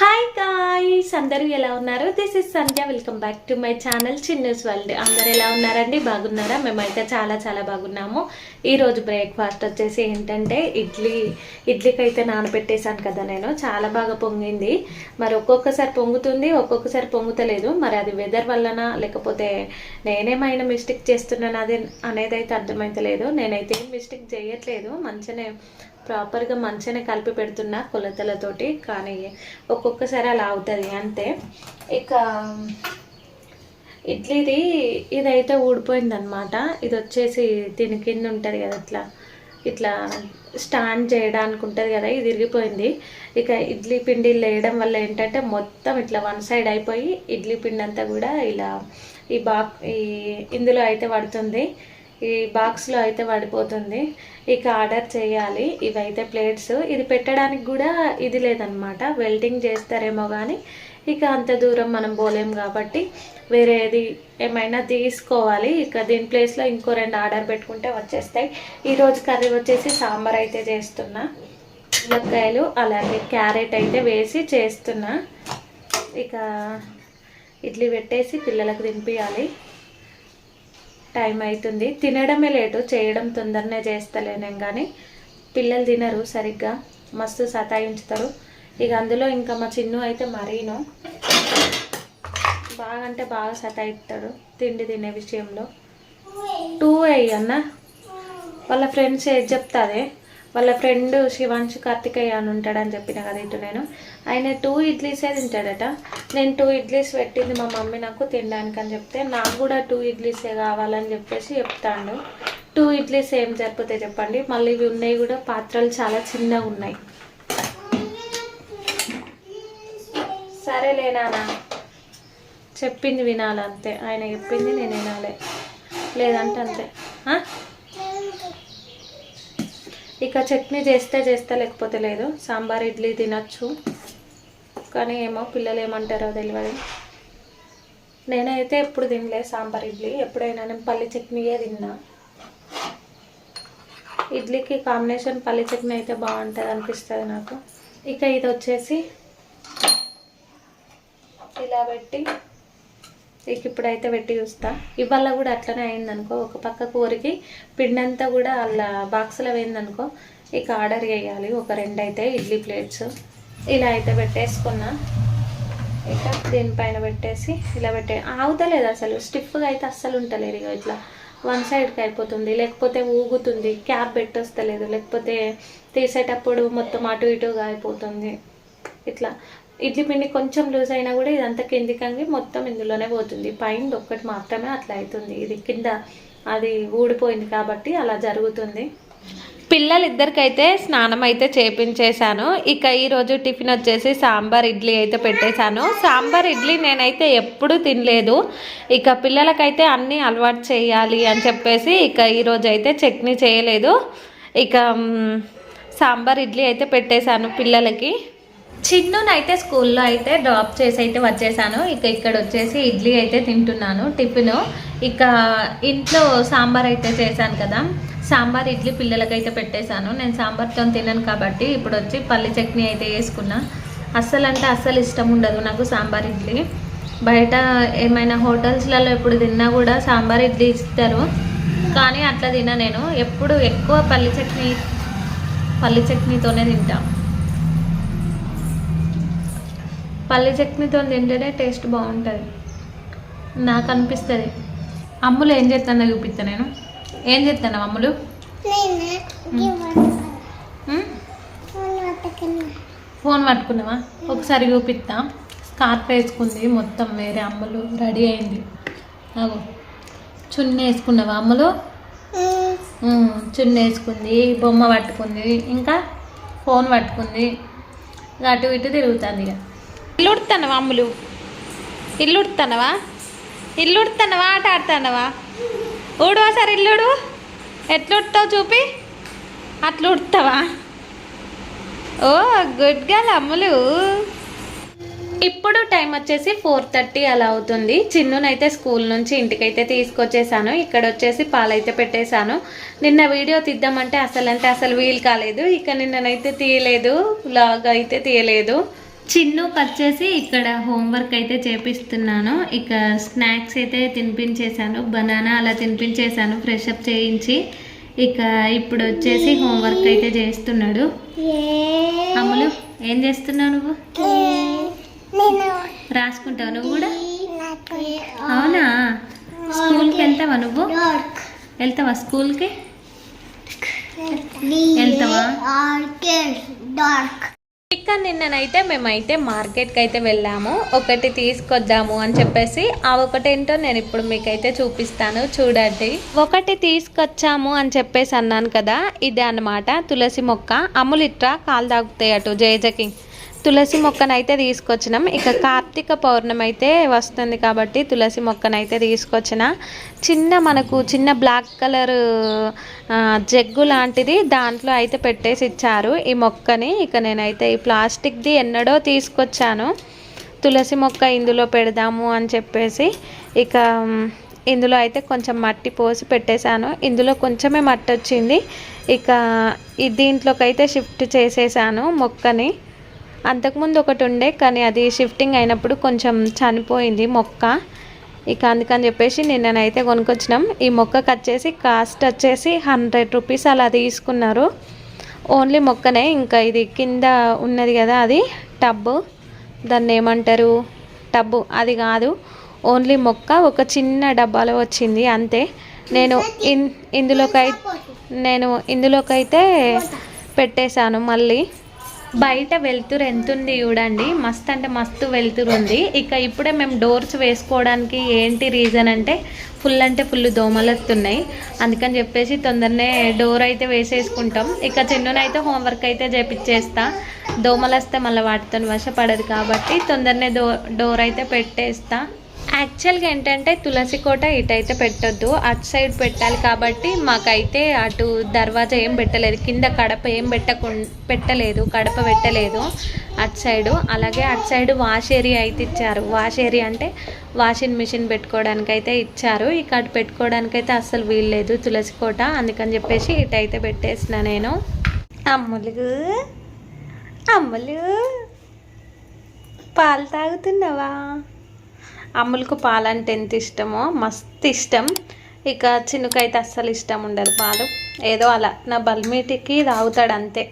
Hi guys అందరూ ఎలా ఉన్నారు? This is Sandhya welcome back to my channel Chinnu's world అందరు ఎలా ఉన్నారండి? బాగున్నారా? మేమైతే చాలా చాలా బాగున్నాము. ఈరోజు బ్రేక్ఫాస్ట్ వచ్చేసి ఏంటంటే ఇడ్లీ ఇడ్లీకి అయితే నానబెట్టేశాను కదా నేను. చాలా బాగా పొంగింది. మరి ఒక్కొక్కసారి పొంగుతుంది ఒక్కొక్కసారి పొంగుతలేదు. మరి అది వెదర్ వల్లనా లేకపోతే నేనేమైనా మిస్టేక్ చేస్తున్నాను అది అనేది అయితే అర్థమైతలేదు. నేనైతే ఏం మిస్టేక్ చేయట్లేదు. మంచిగానే ప్రాపర్గా మంచిగానే కలిపి పెడుతున్నా కొలతలతోటి కానీ ఒక్కొక్కసారి అలా అవుతుంది. అంతే. ఇక ఇడ్లీది ఇదైతే ఊడిపోయిందనమాట ఇది వచ్చేసి దీని కింద ఉంటుంది కదా ఇట్లా ఇట్లా స్టాండ్ చేయడానికి ఉంటుంది కదా ఇది ఇరిగిపోయింది. ఇక ఇడ్లీ పిండి వేయడం వల్ల ఏంటంటే మొత్తం ఇట్లా వన్ సైడ్ అయిపోయి ఇడ్లీ పిండి అంతా కూడా ఇలా ఈ బాక్ ఈ ఇందులో అయితే పడుతుంది. ఈ బాక్స్లో అయితే పడిపోతుంది. ఇక ఆర్డర్ చేయాలి. ఇవైతే ప్లేట్స్. ఇది పెట్టడానికి కూడా ఇది లేదనమాట వెల్డింగ్ చేస్తారేమో కానీ ఇక అంత దూరం మనం పోలేం కాబట్టి వేరేది ఏమైనా తీసుకోవాలి. ఇక దీని ప్లేస్లో ఇంకో రెండు ఆర్డర్ పెట్టుకుంటే వచ్చేస్తాయి. ఈరోజు కర్రీ వచ్చేసి సాంబార్ అయితే చేస్తున్నా. ములక్కాయలు అలాగే క్యారెట్ అయితే వేసి చేస్తున్నా. ఇక ఇడ్లీ పెట్టేసి పిల్లలకు తినిపించాలి టైం అవుతుంది తినడమే లేటు చేయడం తొందరనే చేస్తలేనేం కానీ పిల్లలు తినరు సరిగ్గా మస్తు సతాయించుతారు. ఇక అందులో ఇంకా మా చిన్ను అయితే మరీను. బాగా అంటే బాగా సతాయిస్తాడు తిండి తినే విషయంలో. టూ అయ్యి అన్న? వాళ్ళ ఫ్రెండ్స్ ఏది చెప్తాదే? వాళ్ళ ఫ్రెండ్ శివాంశు కార్తికేయ అని ఉంటాడని చెప్పిన కదా ఇటు నేను. ఆయన టూ ఇడ్లీసే తింటాడట. నేను టూ ఇడ్లీస్ పెట్టింది మా మమ్మీ నాకు తినడానికి అని చెప్తే నాకు కూడా టూ ఇడ్లీసే కావాలని చెప్పేసి చెప్తాడు. టూ ఇడ్లీస్ ఏం సరిపోతే చెప్పండి. మళ్ళీ ఇవి ఉన్నాయి కూడా పాత్రలు చాలా చిన్నగా ఉన్నాయి. సరేలే నాన్న. చెప్పింది వినాలంతే. ఆయన చెప్పింది నేను వినాలి. లేదంటే అంతే. ఇక చట్నీ చేస్తే చేస్తా లేకపోతే లేదు. సాంబార్ ఇడ్లీ తినచ్చు. కానీ ఏమో పిల్లలు ఏమంటారో తెలియదు నేనైతే ఎప్పుడు తినలే సాంబార్ ఇడ్లీ. ఎప్పుడైనా నేను పల్లి చట్నీయే తిన్నా. ఇడ్లీకి కాంబినేషన్ పల్లి చట్నీ అయితే బాగుంటుంది అనిపిస్తుంది నాకు. ఇక ఇది వచ్చేసి ఇలా పెట్టి ఇక ఇప్పుడైతే పెట్టి చూస్తా. ఇవాళ కూడా అట్లనే అయిందనుకో ఒక పక్క కూరకి పిండంతా కూడా అలా బాక్స్లో వేయిందనుకో ఇక ఆర్డర్ చేయాలి. ఒక రెండు అయితే ఇడ్లీ ప్లేట్స్. ఇలా అయితే పెట్టేసుకున్నా. ఇక దీనిపైన పెట్టేసి ఇలా పెట్టే ఆగుతలేదు అసలు. స్టిఫ్గా అయితే అస్సలు ఉంటలేదు ఇక ఇట్లా. వన్ సైడ్కి అయిపోతుంది. లేకపోతే ఊగుతుంది. క్యాప్ పెట్టొస్తలేదు. లేకపోతే తీసేటప్పుడు మొత్తం అటు ఇటుగా అయిపోతుంది. ఇట్లా. ఇడ్లీ పిండి కొంచెం లూజ్ అయినా కూడా ఇదంతా కిందికంగి మొత్తం ఇందులోనే పోతుంది. పైన ఒక్కటి మాత్రమే అట్లా అవుతుంది ఇది కింద అది ఊడిపోయింది కాబట్టి అలా జరుగుతుంది. పిల్లలిద్దరికైతే స్నానం అయితే చేపించేశాను. ఇక ఈరోజు టిఫిన్ వచ్చేసి సాంబార్ ఇడ్లీ అయితే పెట్టేశాను. సాంబార్ ఇడ్లీ నేనైతే ఎప్పుడూ తినలేదు. ఇక పిల్లలకైతే అన్నీ అలవాటు చేయాలి అని చెప్పేసి ఇక ఈరోజు అయితే చట్నీ చేయలేదు. ఇక సాంబార్ ఇడ్లీ అయితే పెట్టేశాను పిల్లలకి. చిన్నునైతే స్కూల్లో అయితే డ్రాప్ చేసి అయితే వచ్చేసాను. ఇక ఇక్కడ వచ్చేసి ఇడ్లీ అయితే తింటున్నాను టిఫిన్. ఇక ఇంట్లో సాంబార్ అయితే చేశాను కదా. సాంబార్ ఇడ్లీ పిల్లలకైతే పెట్టేశాను. నేను సాంబార్తో తినను కాబట్టి ఇప్పుడు వచ్చి పల్లి చట్నీ అయితే వేసుకున్నా అస్సలు అంటే అస్సలు ఇష్టం ఉండదు నాకు సాంబార్ ఇడ్లీ. బయట ఏమైనా హోటల్స్లలో ఎప్పుడు తిన్నా కూడా సాంబార్ ఇడ్లీ ఇస్తారు. కానీ అట్లా తిన నేను. ఎప్పుడు ఎక్కువ పల్లి చట్నీ పల్లి చట్నీతోనే తింటాను పల్లి చట్నీతో తింటేనే టేస్ట్ బాగుంటుంది. నాకు అనిపిస్తుంది. అమ్ములు ఏం చేస్తానో చూపిస్తా నేను. ఏం చేస్తాను అమ్ములు? ఫోన్ పట్టుకున్నావా? ఒకసారి చూపిస్తా స్కార్ప్ వేసుకుంది మొత్తం వేరే అమ్ములు రెడీ అయింది. అగో చున్నీ వేసుకున్నావా అమ్ములు? చున్నీ వేసుకుంది బొమ్మ పట్టుకుంది ఇంకా ఫోన్ పట్టుకుంది. అటు ఇటు తిరుగుతుంది ఇక ఇల్లుడుతానవా అమ్ములు? ఇల్లు ఇల్లుడుతానవా? ఇల్లు ఆట ఆడుతున్నావా ఊడువా సార్ ఇల్లుడు. ఎట్లా ఉడతావు చూపి. అట్లా ఉడతావా ఓ గుడ్ గర్ల్ అమ్ములు. ఇప్పుడు టైం వచ్చేసి ఫోర్ థర్టీ అలా అవుతుంది. చిన్నునైతే స్కూల్ నుంచి ఇంటికైతే తీసుకొచ్చేసాను. ఇక్కడ వచ్చేసి పాలైతే పెట్టేశాను. నిన్న వీడియో తీద్దామంటే అసలు అంటే అసలు వీలు కాలేదు. ఇక నిన్ననైతే తీయలేదు. లాగ్ అయితే తీయలేదు. చిన్నుకి వచ్చేసి ఇక్కడ హోంవర్క్ అయితే చేపిస్తున్నాను. ఇక స్నాక్స్ అయితే తినిపించేశాను. బనానా అలా తినిపించేశాను. ఫ్రెష్ అప్ చేయించి ఇక ఇప్పుడు వచ్చేసి హోంవర్క్ అయితే చేస్తున్నాడు. అమ్ములు ఏం చేస్తున్నావు నువ్వు? రాసుకుంటావు నువ్వు కూడా? అవునా? స్కూల్కి వెళ్తావా నువ్వు? వెళ్తావా స్కూల్కి? వెళ్తావా? ఇక నిన్ననైతే మేమైతే మార్కెట్కి అయితే వెళ్ళాము. ఒకటి తీసుకొద్దాము అని చెప్పేసి ఆ ఒకటేంటో నేను ఇప్పుడు మీకైతే చూపిస్తాను. చూడండి. ఒకటి తీసుకొచ్చాము అని చెప్పేసి అన్నాను కదా ఇదే అన్నమాట తులసి మొక్క. అమ్ములిట్రా కాలు తాగుతాయి అటు జయజకి తులసి మొక్కనైతే తీసుకొచ్చినాం. ఇక కార్తీక పౌర్ణమి అయితే వస్తుంది కాబట్టి తులసి మొక్కనైతే తీసుకొచ్చిన. చిన్న మనకు చిన్న బ్లాక్ కలర్ జగ్గు లాంటిది దాంట్లో అయితే పెట్టేసి ఇచ్చారు. ఈ మొక్కని ఇక నేనైతే ఈ ప్లాస్టిక్ది ఎన్నడో తీసుకొచ్చాను. తులసి మొక్క ఇందులో పెడదాము అని చెప్పేసి ఇక ఇందులో అయితే కొంచెం మట్టి పోసి పెట్టేశాను. ఇందులో కొంచెమే మట్టి వచ్చింది. ఇక ఈ దీంట్లోకి అయితే షిఫ్ట్ చేసేసాను మొక్కని. అంతకుముందు ఒకటి ఉండే కానీ అది షిఫ్టింగ్ అయినప్పుడు కొంచెం చనిపోయింది మొక్క. ఇక అందుకని చెప్పేసి నిన్ననైతే కొనుక్కొచ్చినాం. ఈ మొక్కకు వచ్చేసి కాస్ట్ వచ్చేసి హండ్రెడ్ రూపీస్ అలా తీసుకున్నారు. ఓన్లీ మొక్కనే ఇంకా ఇది కింద ఉన్నది కదా అది టబ్బు దాన్ని ఏమంటారు? టబ్బు అది కాదు. ఓన్లీ మొక్క ఒక చిన్న డబ్బాలో వచ్చింది అంతే. నేను ఇన్ ఇందులోకై నేను ఇందులోకైతే పెట్టేశాను మళ్ళీ. బయట వెలుతురు ఎంత ఉంది చూడండి. మస్తు అంటే మస్తు వెలుతురు ఉంది. ఇక ఇప్పుడే మేము డోర్స్ వేసుకోవడానికి ఏంటి రీజన్ అంటే ఫుల్ అంటే ఫుల్ దోమలు వస్తున్నాయి. అందుకని చెప్పేసి తొందరనే డోర్ అయితే వేసేసుకుంటాం. ఇక చిన్ననైతే హోంవర్క్ అయితే చేపించేస్తా దోమలు వస్తే మళ్ళీ వాటితో వశపడదు కాబట్టి తొందరనే డోర్ అయితే పెట్టేస్తా. యాక్చువల్గా ఏంటంటే తులసి కోట ఇటైతే పెట్టొద్దు. అటు సైడ్ పెట్టాలి కాబట్టి మాకైతే అటు దర్వాజా ఏం పెట్టలేదు. కింద కడప ఏం పెట్టకు పెట్టలేదు. కడప పెట్టలేదు అటు సైడు. అలాగే అటు సైడ్ వాష్ ఏరియా అయితే ఇచ్చారు. వాష్ ఏరియా అంటే వాషింగ్ మిషన్ పెట్టుకోవడానికి అయితే ఇచ్చారు. ఇక అటు పెట్టుకోవడానికి అయితే అస్సలు వీల్లేదు తులసి కోట. అందుకని చెప్పేసి ఇటైతే పెట్టేసిన నేను. అమ్ములు. అమ్ములు. పాలు తాగుతున్నావా? అమ్ములకు పాలంటే ఎంత ఇష్టమో మస్తు ఇష్టం. ఇక చిన్నకైతే అస్సలు ఇష్టం ఉండదు పాలు. ఏదో అలా. నా బల్మీటికి తాగుతాడు అంతే.